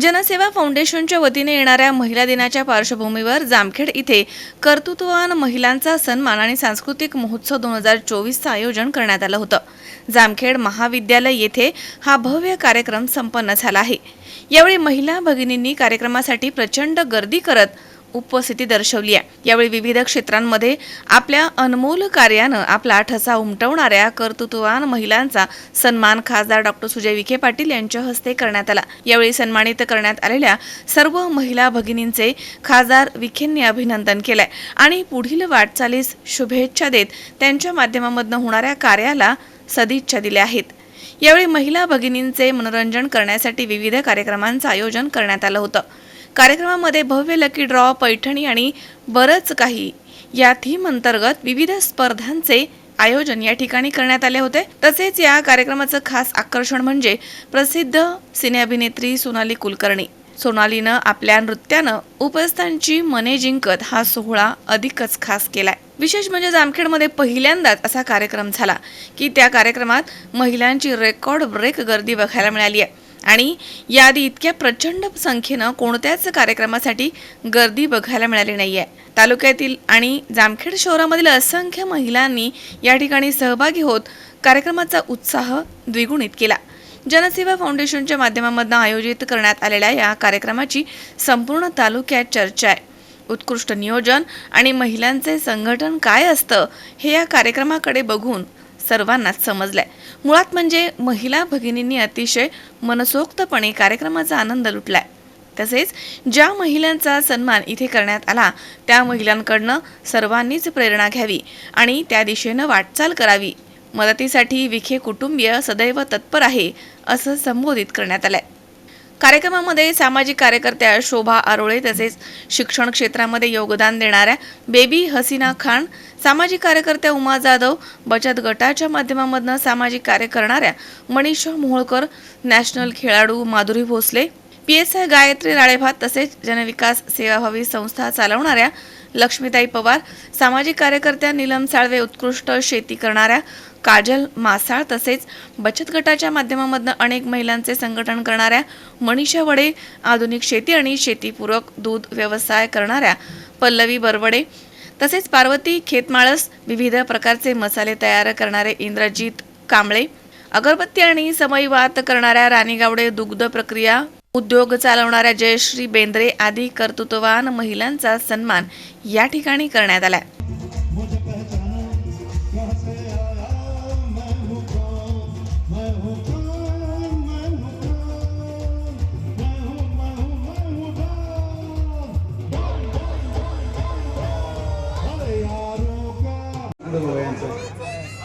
जनसेवा फाउंडेशनच्या वतीने येणाऱ्या महिला दिनाच्या पार्श्वभूमीवर जामखेड इथे कर्तृत्ववान महिलांचा सन्मान आणि सांस्कृतिक महोत्सव दोन हजार चोवीसचं आयोजन करण्यात आलं होतं. जामखेड महाविद्यालय येथे हा भव्य कार्यक्रम संपन्न झाला आहे. यावेळी महिला भगिनींनी कार्यक्रमासाठी प्रचंड गर्दी करत उपस्थिती दर्शवली आहे. यावेळी विविध क्षेत्रांमध्ये आपल्या अनमोल कार्यानं आपला ठसा उमटवणाऱ्या कर्तृत्ववान महिलांचा सन्मान खासदार डॉक्टर सुजय विखे पाटील यांच्या हस्ते करण्यात आला. यावेळी सन्मानित करण्यात आलेल्या सर्व महिला भगिनींचे खासदार विखेंनी अभिनंदन केलंय. आणि पुढील वाटचालीस शुभेच्छा देत त्यांच्या माध्यमामधनं होणाऱ्या कार्याला सदिच्छा दिल्या आहेत. यावेळी महिला भगिनींचे मनोरंजन करण्यासाठी विविध कार्यक्रमांचं आयोजन करण्यात आलं होतं. कार्यक्रमामध्ये भव्य लकी ड्रॉ पैठणी आणि बरंच काही. या थीम अंतर्गत विविध स्पर्धांचे आयोजन या ठिकाणी करण्यात आले होते. तसेच या कार्यक्रमाचं खास आकर्षण म्हणजे प्रसिद्ध सिनेअभिनेत्री सोनाली कुलकर्णी. सोनालीनं आपल्या नृत्यानं उपस्थांची मने जिंकत हा सोहळा अधिकच खास केलाय. विशेष म्हणजे जामखेडमध्ये पहिल्यांदाच असा कार्यक्रम झाला की त्या कार्यक्रमात महिलांची रेकॉर्ड ब्रेक गर्दी बघायला मिळाली आहे. आणि याआधी इतक्या प्रचंड संख्येनं कोणत्याच कार्यक्रमासाठी गर्दी बघायला मिळाली नाही आहे तालुक्यातील आणि जामखेड शहरामधील असंख्य महिलांनी या ठिकाणी सहभागी होत कार्यक्रमाचा उत्साह द्विगुणित केला. जनसेवा फाउंडेशनच्या माध्यमामधून आयोजित करण्यात आलेल्या या कार्यक्रमाची संपूर्ण तालुक्यात चर्चा आहे. उत्कृष्ट नियोजन आणि महिलांचे संघटन काय असतं हे या कार्यक्रमाकडे बघून सर्वांनाच समजलंय. मुळात म्हणजे महिला भगिनींनी अतिशय मनसोक्तपणे कार्यक्रमाचा आनंद लुटलाय. तसेच ज्या महिलांचा सन्मान इथे करण्यात आला त्या महिलांकडनं सर्वांनीच प्रेरणा घ्यावी आणि त्या दिशेनं वाटचाल करावी. मदतीसाठी विखे कुटुंबीय सदैव तत्पर आहे असं संबोधित करण्यात आलंय. कार्यक्रमामध्ये सामाजिक कार्यकर्त्या शोभा आरोळे तसेच शिक्षण क्षेत्रामध्ये योगदान देणाऱ्या बेबी हसीना खान सामाजिक कार्यकर्त्या उमा जाधव बचत गटाच्या माध्यमामधनं सामाजिक कार्य करणाऱ्या मनीषा मोहोळकर नॅशनल खेळाडू Madhuri Bhosale P S I Gayatri Ralebhat तसेच जनविकास सेवाभावी संस्था चालवणाऱ्या लक्ष्मीताई पवार सामाजिक कार्यकर्त्या नीलम साळवे उत्कृष्ट शेती करणाऱ्या काजल मासाळ तसेच बचत गटाच्या माध्यमामधनं अनेक महिलांचे संघटन करणाऱ्या मनीषा वडे आधुनिक शेती आणि शेतीपूरक दूध व्यवसाय करणाऱ्या पल्लवी बरवडे तसेच पार्वती खेतमाळस विविध प्रकारचे मसाले तयार करणारे इंद्रजीत कांबळे अगरबत्ती आणि समयवात करणाऱ्या राणी गावडे दुग्ध प्रक्रिया उद्योग चालवणाऱ्या जयश्री बेंद्रे आदी कर्तृत्ववान महिलांचा सन्मान या ठिकाणी करण्यात आलाय.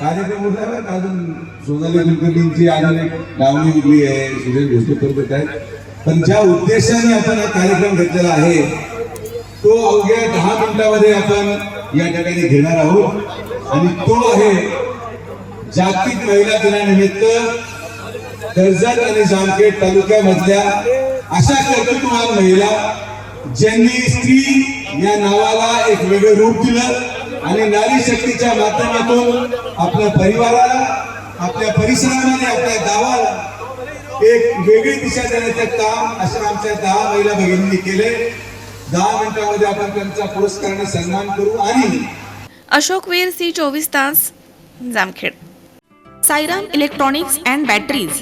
कार्यक्रम उठला अजून सोनाली कुलकर्णींची अजून एक लावणी उभी आहे सुरेश भोसले करत आहेत. पण ज्या उद्देशाने आपण हा कार्यक्रम घेतलेला आहे तो अवघ्या दहा मिनिटामध्ये आपण या ठिकाणी घेणार आहोत. आणि तो आहे जागतिक महिला दिनानिमित्त कर्जत आणि जामखेड तालुक्यामधल्या अशा कर्तृत्ववान महिला ज्यांनी स्त्री या नावाला एक वेगळं रूप दिलं. आणि नारी शक्तीच्या माध्यमातून आपल्या परिवाराला आपल्या परिसरामध्ये आपल्या गावाला एक वेगळी दिशा देण्याचं काम अशा आमच्या दहा महिला भगिनींनी केले दहा मिनिटांमध्ये आपण त्यांचा पुरस्काराने सन्मान करू आणि अशोकवीर सी चोवीस तास Jamkhed. Sairam electronics and batteries.